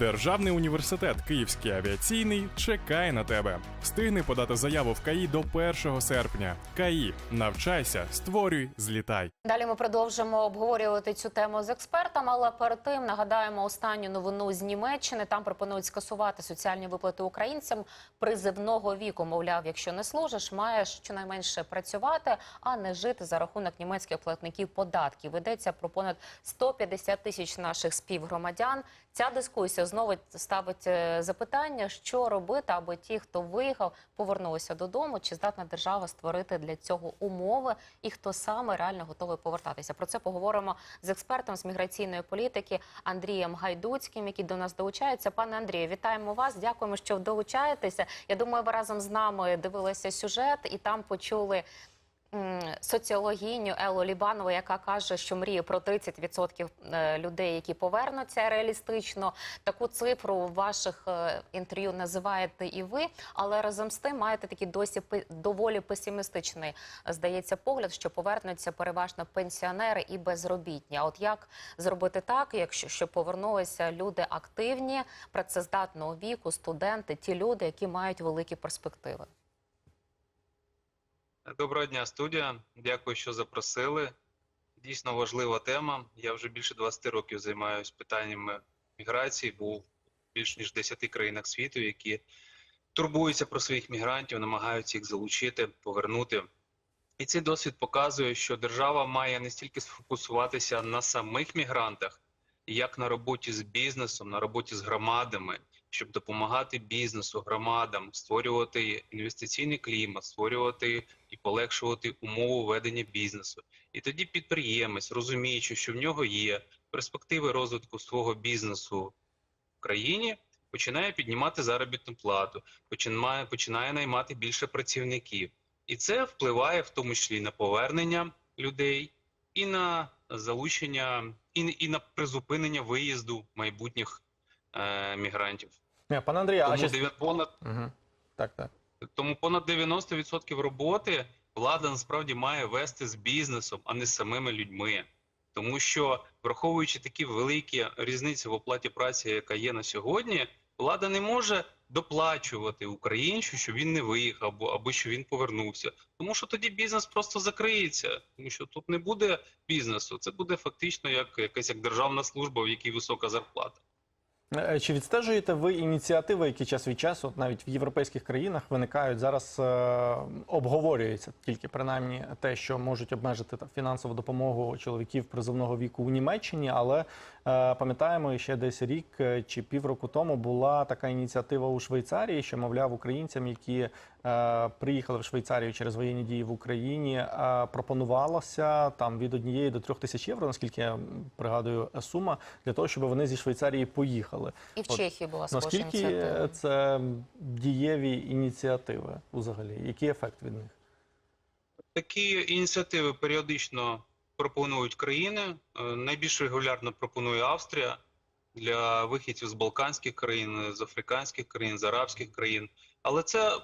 Державний університет Київський авіаційний чекає на тебе. Встигни подати заяву в КАІ до 1 серпня. КАІ. навчайся, створюй, злітай. Далі ми продовжимо обговорювати цю тему з експертом, але перед тим нагадаємо останню новину з Німеччини. Там пропонують скасувати соціальні виплати українцям призивного віку. Мовляв, якщо не служиш, маєш щонайменше працювати, а не жити за рахунок німецьких платників податків. Йдеться про понад 150 тисяч наших співгромадян. Ця дискусія знову ставить е, запитання, що робити, аби ті, хто виїхав, повернулися додому. Чи здатна держава створити для цього умови, і хто саме реально готовий повертатися? Про це поговоримо з експертом з міграційної політики Андрієм Гайдуцьким, який до нас долучається. Пане Андрію, вітаємо вас. Дякуємо, що долучаєтеся. Я думаю, ви разом з нами дивилися сюжет і там почули. Соціологіню Еллу Лібанову, яка каже, що мріє про 30% е, людей, які повернуться реалістично. Таку цифру в ваших е, інтерв'ю називаєте і ви, але разом з тим маєте такий досі доволі песимістичний, е, здається, погляд, що повернуться переважно пенсіонери і безробітні. А от як зробити так, якщо щоб повернулися люди активні, працездатного віку, студенти, ті люди, які мають великі перспективи? Доброго дня, студія. Дякую, що запросили. Дійсно важлива тема. Я вже більше 20 років займаюся питаннями міграції. Був більш ніж 10 країнах світу, які турбуються про своїх мігрантів, намагаються їх залучити, повернути. І цей досвід показує, що держава має не стільки сфокусуватися на самих мігрантах, як на роботі з бізнесом, на роботі з громадами, щоб допомагати бізнесу, громадам, створювати інвестиційний клімат, створювати і полегшувати умови ведення бізнесу. І тоді підприємець, розуміючи, що в нього є перспективи розвитку свого бізнесу в країні, починає піднімати заробітну плату, починає, починає наймати більше працівників. І це впливає в тому числі на повернення людей і на залучення, і, і на призупинення виїзду майбутніх е, мігрантів. Ні, пане Андрію, а Тому ще... дев'я- понад Угу. Так, так. тому понад 90% роботи влада насправді має вести з бізнесом, а не з самими людьми. Тому що, враховуючи такі великі різниці в оплаті праці, яка є на сьогодні, влада не може доплачувати українцю, що він не виїхав або, або що він повернувся. Тому що тоді бізнес просто закриється, тому що тут не буде бізнесу. Це буде фактично як якась як державна служба, в якій висока зарплата. Е, Чи відстежуєте ви ініціативи, які час від часу, навіть в європейських країнах, виникають? Зараз, е, обговорюється тільки принаймні те, що можуть обмежити там, фінансову допомогу чоловіків призовного віку у Німеччині, але е, пам'ятаємо, ще десь рік е, чи півроку тому була така ініціатива у Швейцарії, що мовляв українцям, які приїхали в Швейцарію через воєнні дії в Україні, е, пропонувалося там від однієї до трьох тисяч євро, наскільки я пригадую е, сума, для того, щоб вони зі Швейцарії поїхали. І в От Чехії була схожа Наскільки ініціатива. е, це дієві ініціативи взагалі? Який ефект від них? Такі ініціативи періодично пропонують країни. Е, Найбільш регулярно пропонує Австрія для вихідців з Балканських країн, з африканських країн, з арабських країн. Але це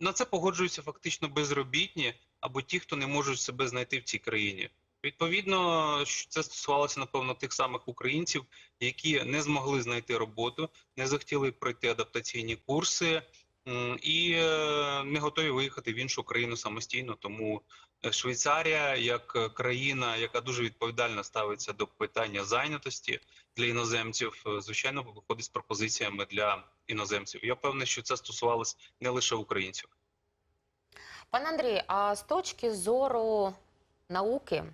на це погоджуються фактично безробітні або ті, хто не можуть себе знайти в цій країні. Відповідно, це стосувалося напевно тих самих українців, які не змогли знайти роботу, не захотіли пройти адаптаційні курси і не готові виїхати в іншу країну самостійно. Тому е, Швейцарія, як е, країна, яка дуже відповідально ставиться до питання зайнятості для іноземців, е, звичайно, виходить з пропозиціями для іноземців. Я певний, що це стосувалось не лише українців. Пане Андрій, а з точки зору науки,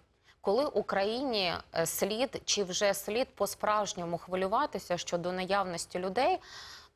коли Україні слід чи вже слід по-справжньому хвилюватися щодо наявності людей?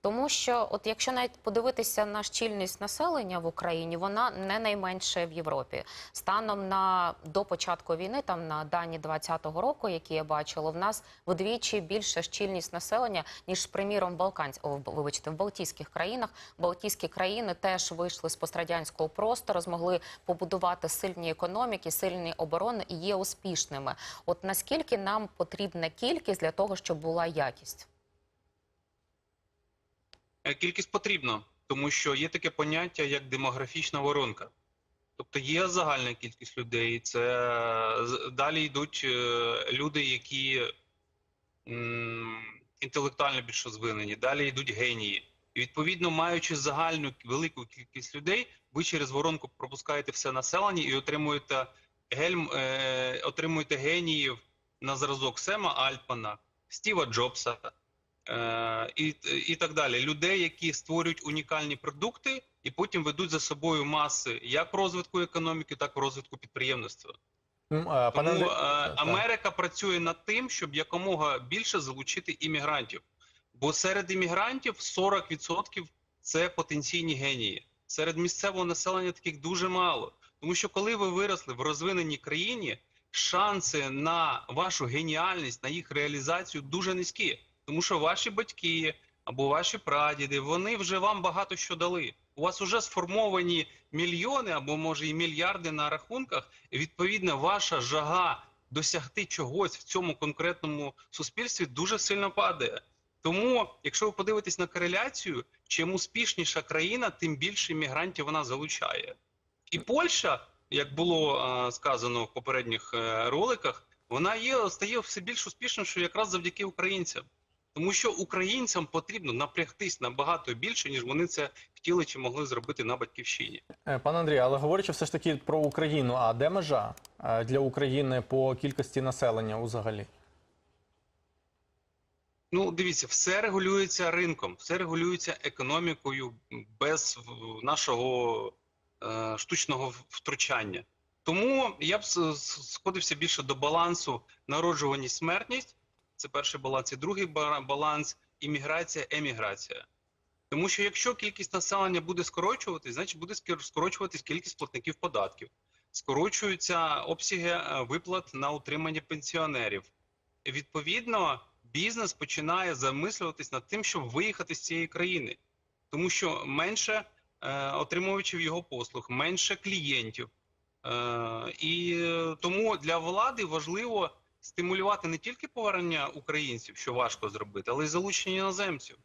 Тому що, от якщо навіть подивитися на щільність населення в Україні, вона не найменша в Європі. Станом на до початку війни, там на дані 2020 року, які я бачила, в нас вдвічі більша щільність населення ніж, приміром, Балкансь... Вибачте, в Балтійських країнах. Балтійські країни теж вийшли з пострадянського простору, змогли побудувати сильні економіки, сильні оборони і є успішними. От наскільки нам потрібна кількість для того, щоб була якість? Е, Кількість потрібна, тому що є таке поняття як демографічна воронка. Тобто є загальна кількість людей, це далі йдуть е, люди, які інтелектуально більш розвинені, далі йдуть генії. І відповідно, маючи загальну велику кількість людей, ви через воронку пропускаєте все населення і отримуєте гельм, е, отримуєте геніїв на зразок Сема Альтмана, Стіва Джобса і, і так далі. Людей, які створюють унікальні продукти і потім ведуть за собою маси як в розвитку економіки, так і в розвитку підприємництва. Е, Пане Тому е, так. Америка працює над тим, щоб якомога більше залучити іммігрантів. Бо серед іммігрантів 40% це потенційні генії. Серед місцевого населення таких дуже мало. Тому що коли ви виросли в розвиненій країні, шанси на вашу геніальність, на їх реалізацію дуже низькі. Тому що ваші батьки або ваші прадіди, вони вже вам багато що дали. У вас вже сформовані мільйони або може і мільярди на рахунках. І, відповідно, ваша жага досягти чогось в цьому конкретному суспільстві дуже сильно падає. Тому, якщо ви подивитесь на кореляцію, чим успішніша країна, тим більше мігрантів вона залучає. І Польща, як було е, сказано в попередніх е, роликах, вона є стає все більш успішнішою якраз завдяки українцям. Тому що українцям потрібно напрягтись набагато більше, ніж вони це хотіли чи могли зробити на батьківщині. Е, Пане Андрію, але говорячи все ж таки про Україну, а де межа е, для України по кількості населення взагалі? Ну, дивіться, все регулюється ринком, все регулюється економікою без нашого е, штучного втручання. Тому я б сходився більше до балансу народжуваність смертність. Це перший баланс, і другий ба- баланс імміграція, еміграція. Тому що якщо кількість населення буде скорочуватись, значить буде скорочуватись кількість платників податків, скорочуються обсяги е, виплат на утримання пенсіонерів. І відповідно бізнес починає замислюватись над тим, щоб виїхати з цієї країни, тому що менше е, отримувачів його послуг, менше клієнтів. Е, і е, тому для влади важливо стимулювати не тільки повернення українців, що важко зробити, але й залучення іноземців.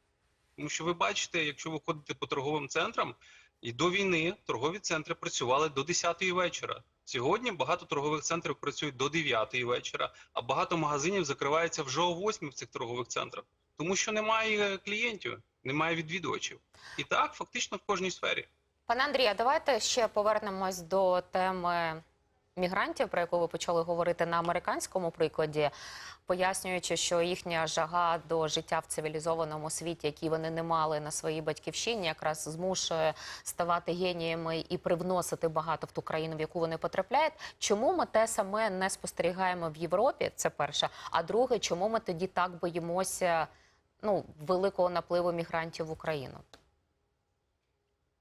Тому що ви бачите, якщо ви ходите по торговим центрам, і до війни торгові центри працювали до 10-ї вечора. Сьогодні багато торгових центрів працюють до 9-ї вечора, а багато магазинів закривається вже о 8 в цих торгових центрах, тому що немає клієнтів, немає відвідувачів. І так, фактично в кожній сфері. Пане Андрія, давайте ще повернемось до теми мігрантів, про яку ви почали говорити на американському прикладі, пояснюючи, що їхня жага до життя в цивілізованому світі, який вони не мали на своїй батьківщині, якраз змушує ставати геніями і привносити багато в ту країну, в яку вони потрапляють. Чому ми те саме не спостерігаємо в Європі? Це перше. А друге, чому ми тоді так боїмося ну, великого напливу мігрантів в Україну?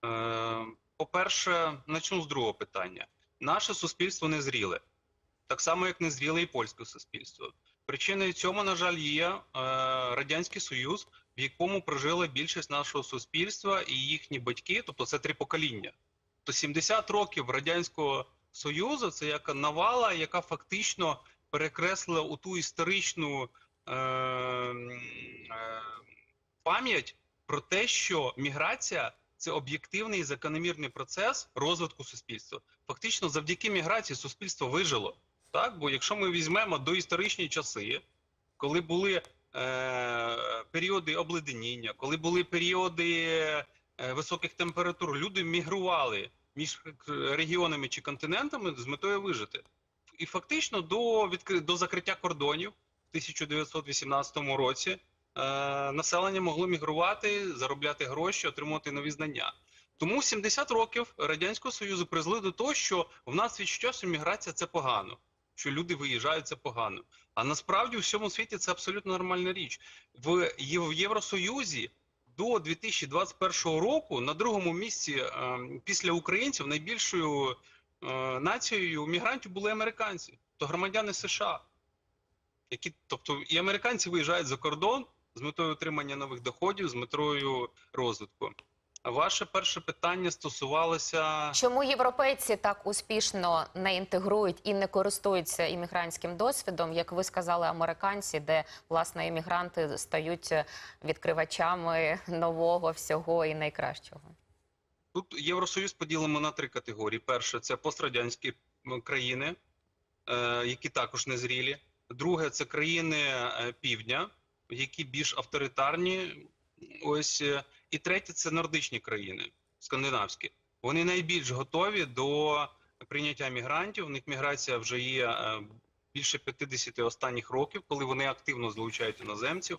Е, По-перше, почну з другого питання. Наше суспільство незріле, так само, як незріле і польське суспільство. Причиною цьому, на жаль, є е, Радянський Союз, в якому прожила більшість нашого суспільства і їхні батьки, тобто це три покоління. То 70 років Радянського Союзу це як навала, яка фактично перекреслила у ту історичну е, е, пам'ять про те, що міграція це об'єктивний закономірний процес розвитку суспільства. Фактично, завдяки міграції суспільство вижило. Так, бо якщо ми візьмемо доісторичні часи, коли були е, періоди обледеніння, коли були періоди е, високих температур, люди мігрували між регіонами чи континентами з метою вижити. І фактично до відкри... до закриття кордонів в 1918 році населення могло мігрувати, заробляти гроші, отримувати нові знання. Тому 70 років Радянського Союзу призвели до того, що в нас відчуття, що міграція це погано, що люди виїжджають це погано. А насправді у всьому світі це абсолютно нормальна річ. В, Євросоюзі до 2021 року на другому місці е, після українців найбільшою е, нацією мігрантів були американці, то громадяни США, які, тобто і американці виїжджають за кордон з метою отримання нових доходів, з метою розвитку. Ваше перше питання стосувалося Чому європейці так успішно не інтегрують і не користуються іммігрантським досвідом, як ви сказали, американці, де власне іммігранти стають відкривачами нового всього і найкращого? Тут Євросоюз поділимо на три категорії. Перше це пострадянські країни, е, які також незрілі. Друге це країни е, півдня, які більш авторитарні. Ось е, і третє це нордичні країни, скандинавські. Вони найбільш готові до прийняття мігрантів. У них міграція вже є е, більше 50 останніх років, коли вони активно залучають іноземців.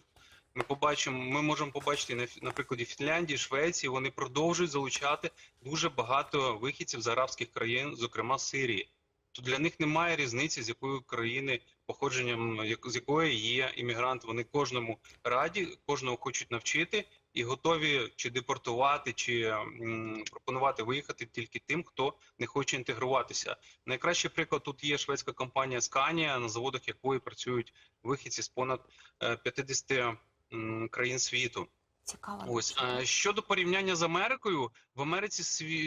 Ми побачимо, ми можемо побачити на, прикладі Фінляндії, Швеції. Вони продовжують залучати дуже багато вихідців з арабських країн, зокрема Сирії. То для них немає різниці, з якої країни походженням, з якої є іммігрант. Вони кожному раді, кожного хочуть навчити і готові чи депортувати, чи м, пропонувати виїхати тільки тим, хто не хоче інтегруватися. Найкращий приклад тут є шведська компанія Scania, на заводах якої працюють вихідці з понад е, 50 м, країн світу. Цікаво. Ось е, щодо порівняння з Америкою, в Америці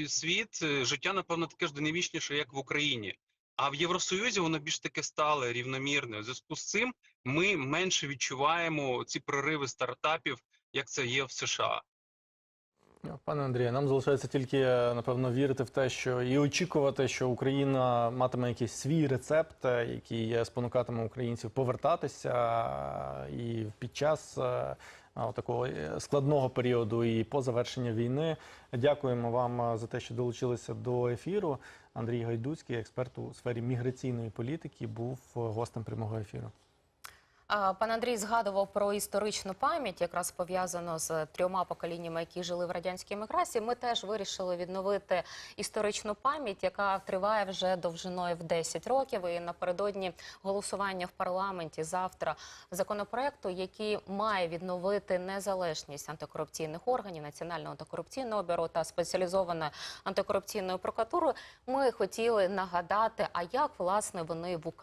світ е, життя напевно таке ж динамічніше, як в Україні. А в Євросоюзі воно більш таке стале, рівномірне. У зв'язку з цим ми менше відчуваємо ці прориви стартапів, як це є в США. Пане Андрію, нам залишається тільки е, напевно вірити в те, що і очікувати, що Україна матиме якийсь свій рецепт, е, який е, спонукатиме українців повертатися і під час такого складного періоду і по завершенню війни. Дякуємо вам за те, що долучилися до ефіру. Андрій Гайдуцький, експерт у сфері міграційної політики, був гостем прямого ефіру. Пан Андрій згадував про історичну пам'ять, якраз пов'язано з трьома поколіннями, які жили в радянській еміграції. Ми теж вирішили відновити історичну пам'ять, яка триває вже довжиною в 10 років. І напередодні голосування в парламенті завтра законопроекту, який має відновити незалежність антикорупційних органів, Національного антикорупційного бюро та спеціалізованої антикорупційної прокуратури. Ми хотіли нагадати, а як власне вони в Україні.